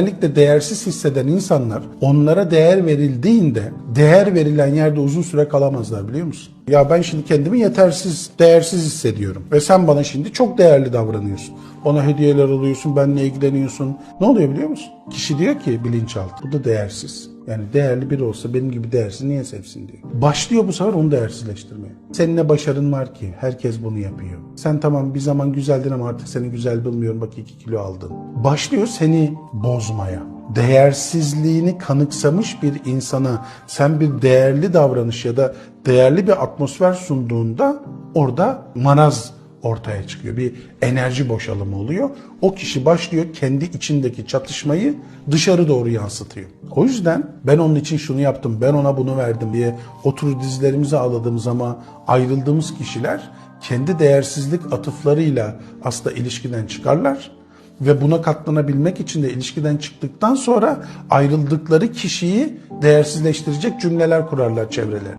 Özellikle değersiz hisseden insanlar onlara değer verildiğinde değer verilen yerde uzun süre kalamazlar biliyor musun? Ya ben şimdi kendimi yetersiz, değersiz hissediyorum ve sen bana şimdi çok değerli davranıyorsun. Bana hediyeler alıyorsun, benimle ilgileniyorsun. Ne oluyor biliyor musun? Kişi diyor ki bilinçaltı, bu da değersiz. Yani değerli biri olsa benim gibi değersiz niye sevsin diyor. Başlıyor bu sefer onu değersizleştirmeye. Senin ne başarın var ki? Herkes bunu yapıyor. Sen tamam bir zaman güzeldin ama artık seni güzel bulmuyorum bak iki kilo aldın. Başlıyor seni bozmaya. Değersizliğini kanıksamış bir insana sen bir değerli davranış ya da değerli bir atmosfer sunduğunda orada maraz ortaya çıkıyor. Bir enerji boşalımı oluyor. O kişi başlıyor kendi içindeki çatışmayı dışarı doğru yansıtıyor. O yüzden ben onun için şunu yaptım, ben ona bunu verdim diye otur dizlerimizi ağladığımız ama ayrıldığımız kişiler kendi değersizlik atıflarıyla aslında ilişkiden çıkarlar ve buna katlanabilmek için de ilişkiden çıktıktan sonra ayrıldıkları kişiyi değersizleştirecek cümleler kurarlar çevrelerine.